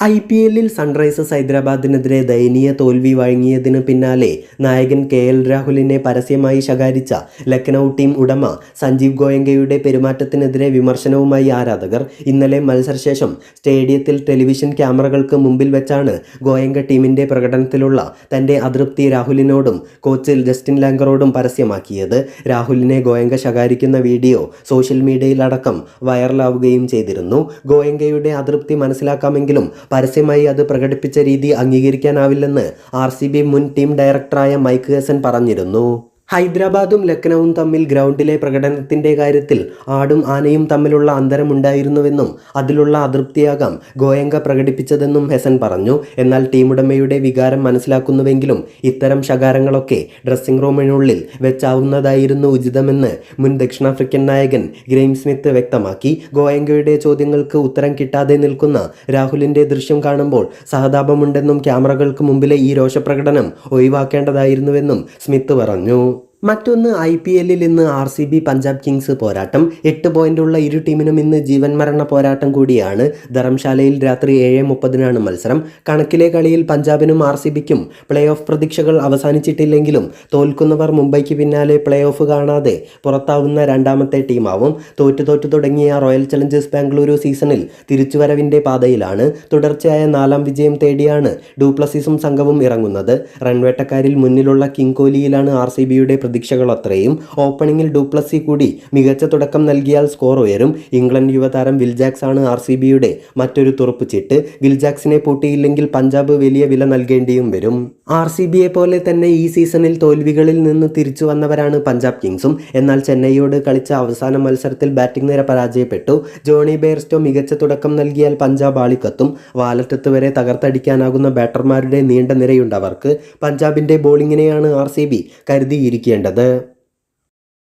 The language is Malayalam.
ഐ പി എല്ലിൽ സൺറൈസേഴ്സ് ഹൈദരാബാദിനെതിരെ ദയനീയ തോൽവി വഴങ്ങിയതിന് പിന്നാലെ നായകൻ കെ എൽ രാഹുലിനെ പരസ്യമായി ശകാരിച്ച ലക്നൗ ടീം ഉടമ സഞ്ജീവ് ഗോയങ്കയുടെ പെരുമാറ്റത്തിനെതിരെ വിമർശനവുമായി ആരാധകർ ഇന്നലെ മത്സരശേഷം സ്റ്റേഡിയത്തിൽ ടെലിവിഷൻ ക്യാമറകൾക്ക് മുമ്പിൽ വെച്ചാണ് ഗോയങ്ക ടീമിന്റെ പ്രകടനത്തിലുള്ള തന്റെ അതൃപ്തി രാഹുലിനോടും കോച്ച് ജസ്റ്റിൻ ലാങ്കറോടും പരസ്യമാക്കിയത്. രാഹുലിനെ ഗോയങ്ക ശകാരിക്കുന്ന വീഡിയോ സോഷ്യൽ മീഡിയയിലടക്കം വൈറലാവുകയും ചെയ്തിരുന്നു. ഗോയങ്കയുടെ അതൃപ്തി മനസ്സിലാക്കാമെങ്കിലും പരസ്യമായി അത് പ്രകടിപ്പിച്ച രീതി അംഗീകരിക്കാനാവില്ലെന്ന് ആർ മുൻ ടീം ഡയറക്ടറായ മൈക്ക് ഹസൻ പറഞ്ഞിരുന്നു. ഹൈദരാബാദും ലക്നൌവും തമ്മിൽ ഗ്രൗണ്ടിലെ പ്രകടനത്തിന്റെ കാര്യത്തിൽ ആടും ആനയും തമ്മിലുള്ള അന്തരമുണ്ടായിരുന്നുവെന്നും അതിലുള്ള അതൃപ്തിയാകാം ഗോയങ്ക പ്രകടിപ്പിച്ചതെന്നും ഹെസൻ പറഞ്ഞു. എന്നാൽ ടീമുടമയുടെ വികാരം മനസ്സിലാക്കുന്നുവെങ്കിലും ഇത്തരം ശകാരങ്ങളൊക്കെ ഡ്രസ്സിംഗ് റൂമിനുള്ളിൽ വെച്ചാവുന്നതായിരുന്നു ഉചിതമെന്ന് മുൻ ദക്ഷിണാഫ്രിക്കൻ നായകൻ ഗ്രെയിം സ്മിത്ത് വ്യക്തമാക്കി. ഗോയങ്കയുടെ ചോദ്യങ്ങൾക്ക് ഉത്തരം കിട്ടാതെ നിൽക്കുന്ന രാഹുലിന്റെ ദൃശ്യം കാണുമ്പോൾ സഹതാപമുണ്ടെന്നും ക്യാമറകൾക്ക് മുമ്പിലെ ഈ രോഷപ്രകടനം ഒഴിവാക്കേണ്ടതായിരുന്നുവെന്നും സ്മിത്ത് പറഞ്ഞു. മറ്റൊന്ന് ഐ പി എല്ലിൽ ഇന്ന് R C B Punjab kings പോരാട്ടം. എട്ട് പോയിന്റുള്ള ഇരു ടീമിനും ഇന്ന് ജീവൻ മരണ പോരാട്ടം കൂടിയാണ്. ധർമ്മശാലയിൽ രാത്രി ഏഴ് മുപ്പതിനാണ് മത്സരം. കണക്കിലെ കളിയിൽ പഞ്ചാബിനും ആർ സി ബിക്കും പ്ലേ ഓഫ് പ്രതീക്ഷകൾ അവസാനിച്ചിട്ടില്ലെങ്കിലും തോൽക്കുന്നവർ മുംബൈക്ക് പിന്നാലെ പ്ലേ ഓഫ് കാണാതെ പുറത്താവുന്ന രണ്ടാമത്തെ ടീമാവും. തോറ്റു തോറ്റു തുടങ്ങിയ റോയൽ ചലഞ്ചേഴ്സ് ബാംഗ്ലൂരു സീസണിൽ തിരിച്ചുവരവിന്റെ പാതയിലാണ്. തുടർച്ചയായ നാലാം വിജയം തേടിയാണ് ഡൂപ്ലസിസും സംഘവും ഇറങ്ങുന്നത്. റൺവേട്ടക്കാരിൽ മുന്നിലുള്ള കിങ് കോലിയിലാണ് ആർ സി ബിയുടെ പ്രതീക്ഷകൾ അത്രയും ഓപ്പണിംഗിൽ ഡൂപ്ലസി കൂടി മികച്ച തുടക്കം നൽകിയാൽ സ്കോർ ഉയരും. ഇംഗ്ലണ്ട് യുവതാരം വിൽജാക്സ് ആണ് ആർ സി ബിയുടെ മറ്റൊരു തുറപ്പ് ചിട്ട്. വിൽജാക്സിനെ പൂട്ടിയില്ലെങ്കിൽ പഞ്ചാബ് വലിയ വില നൽകേണ്ടിയും വരും. ആർ സി ബിയെ പോലെ തന്നെ ഈ സീസണിൽ തോൽവികളിൽ നിന്ന് തിരിച്ചു വന്നവരാണ് പഞ്ചാബ് കിങ്സും. എന്നാൽ ചെന്നൈയോട് കളിച്ച അവസാന മത്സരത്തിൽ ബാറ്റിംഗ് നിര പരാജയപ്പെട്ടു. ജോണി ബെയർസ്റ്റോ മികച്ച തുടക്കം നൽകിയാൽ പഞ്ചാബ് ആളിക്കത്തും. വാലറ്റത്ത് വരെ തകർത്തടിക്കാനാകുന്ന ബാറ്റർമാരുടെ നീണ്ട നിരയുണ്ടവർക്ക് പഞ്ചാബിന്റെ ബോളിങ്ങിനെയാണ് ആർ കരുതിയിരിക്കേണ്ടത്.